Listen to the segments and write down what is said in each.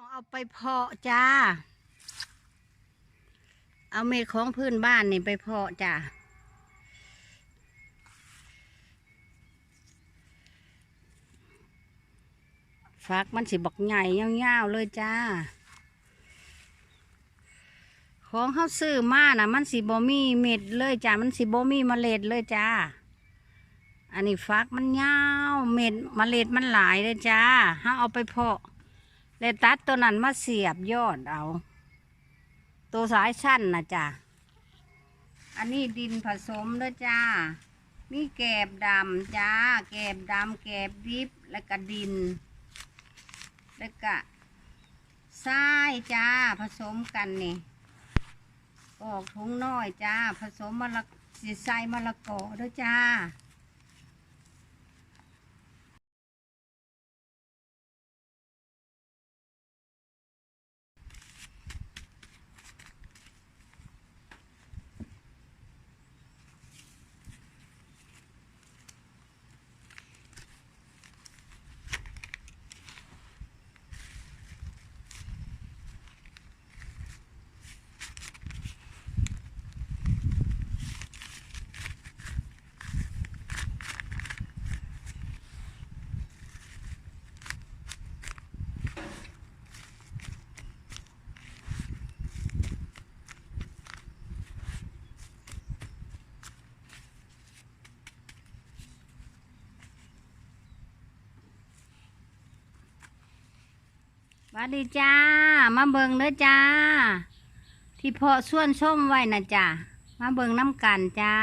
ต้องเอาไปเพาะจ้า เอาเม็ดของพื้นบ้านนี่ไปเพาะจ้า ฟักมันสิบักใหญ่ยาวๆเลยจ้า ของเขาซื้อมานะมันสิบ่มีเม็ดเลยจ้า มันสิบ่มีเมล็ดเลยจ้า อันนี้ฟักมันยาว เม็ดเมล็ดมันหลายเลยจ้าเขาเอาไปเพาะ แล้วตัดตัวนั้นมาเสียบยอดเอา ตัวสายสั้นนะจ้าอันนี้ดินผสมด้วยจ้า มีแกบดำจ้า แกบดำแกบดิบแล้วก็ดิน แล้วก็ทรายจ้าผสมกันนี่ออกถุงน้อยจ้า ผสมมะละใส่มะละกอด้วยจ้า วัสดีจ้า มาเบิงเด้อจ้า ที่เพาะส่วนส้มไว้นะจ้ามาเบิงน้ำกันจ้า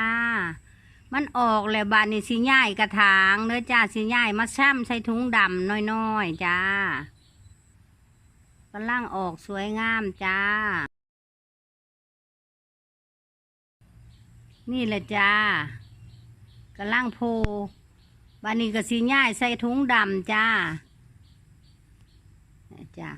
มันออกแล้วบานนี้สิย่ายกระถางเด้อจ้าสิย่ายมาซ้ำใส่ถุงดำน้อยๆจ้ากำลังออกสวยงามจ้า นี่แหละจ้ากำลังโพบานนี้ก็สิย่ายใส่ถุงดำจ้า จ้ะ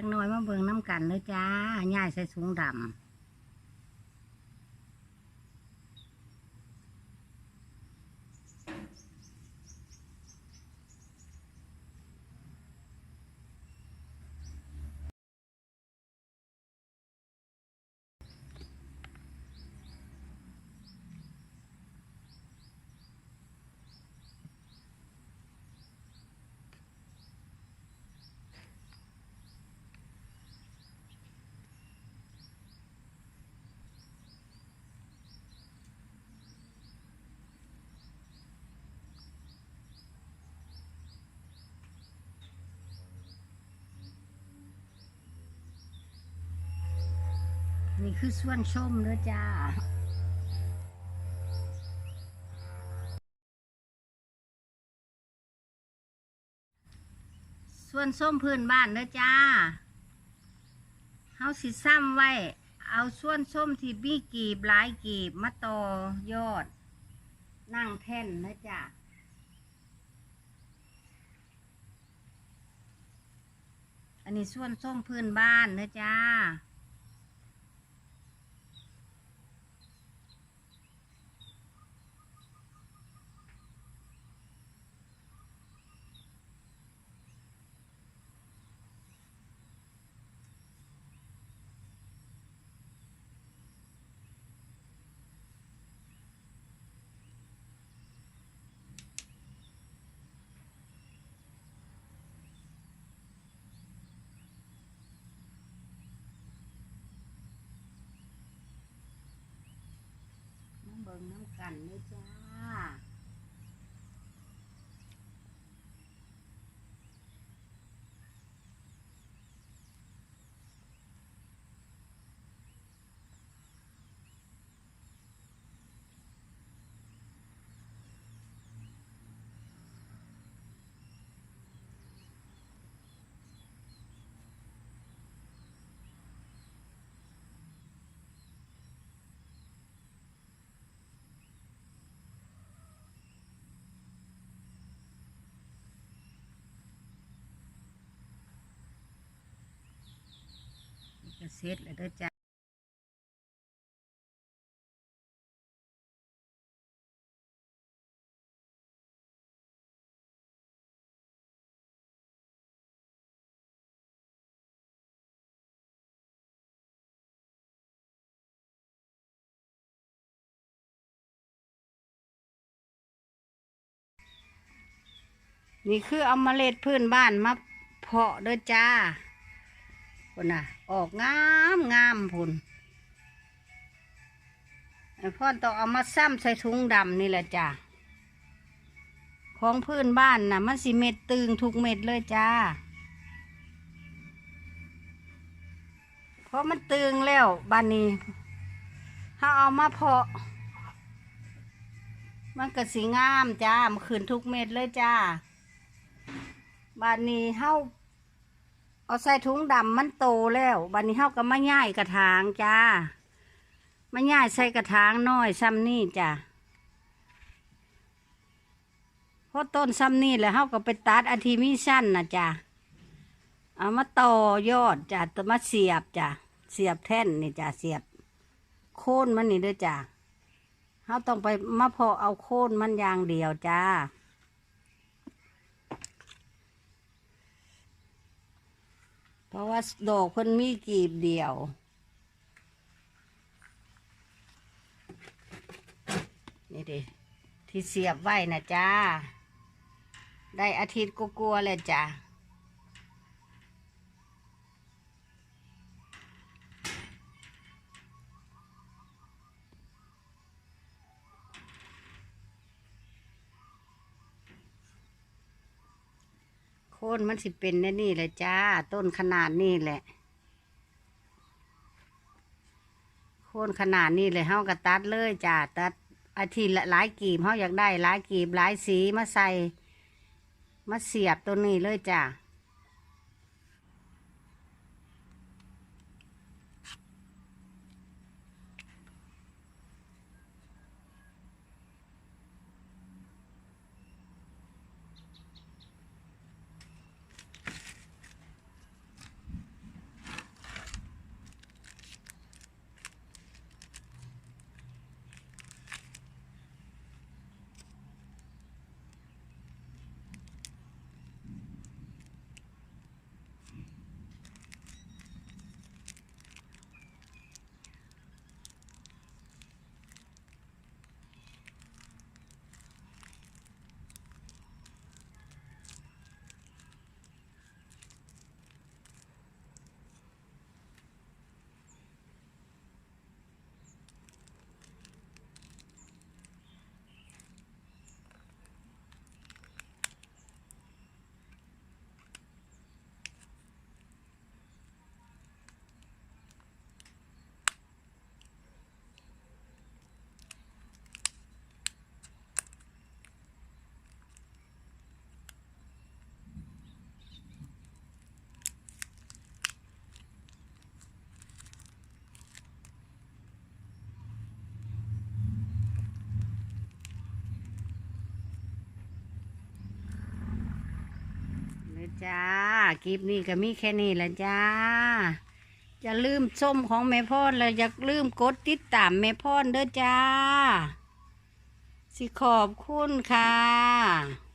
จักน้อยมาเบิ่งน้ำกันเลยจ้าย่ายใส่สูงดำ นี่คือส่วนชมเด้อจ้าส่วนส้มพื้นบ้านเด้อจ้าเฮาสิซ้ำไว้ เอาส่วนส้มที่มีกีบหลายกีบมาต่อยอด นั่งแท่นนะจ้าอันนี้ส่วนส้มพื้นบ้านเด้อจ้า กันเลยจ้า น เสร็จแล้วเด้อจ้านี่คือเอาเมล็ดพื้นบ้านมาเพาะเด้อจ้า พุ่นน่ะ ออกงามงามพุ่นพ่อต้องเอามาซ้ำใส่ถุงดำนี่แหละจ้าของพื้นบ้านน่ะ มันสิเม็ดตึงทุกเม็ดเลยจ้า เพราะมันตึงแล้วบ้านนี้ ถ้าเอามาเพาะ มันก็สีงามจ้ามันขึ้นทุกเม็ดเลยจ้าบานนี้เฮา เอาใส่ถุงดำมันโตแล้วบานนี้เฮาก็มาย่ายกระถางจ้ามาย่ายใส่กระถางน้อยซ้ำนี่จ้าเพราะต้นซ้ำนี่แหล้วเฮาก็ไปตัดอาทิมิสั้นนะจ้าเอามาต่อยอดจ้าตัวมาเสียบจ้าเสียบแท่นนี่จ้าเสียบ โค่นมันนี่เด้อจ้าเฮาต้องไปมาพอเอาโค่นมันอย่างเดียวจ้า เพ ราะว่าดอกเพิ่นมีกีบเดียวนี่ดิที่เสียบไว้นะจ้า ได้อาทิตย์กลัวๆเลยจ้า คนมันสิเป็นแน่นี่แหละจ้า ต้นขนาดนี่แหละ โคนขนาดนี่เลยเฮากระตัดเลยจ้าตัดอาทิตย์ละหลายกีบเฮาอยากได้หลายกีบหลายสีมาใส่ มาเสียบตัวนี้เลยจ้า จ้าคลิปนี้ก็มีแค่นี้แหละจ้าอย่าลืมส้มของแม่พรแล้วอย่าลืมกดติดตามแม่พ่อเด้อจ้า สิขอบคุณค่ะ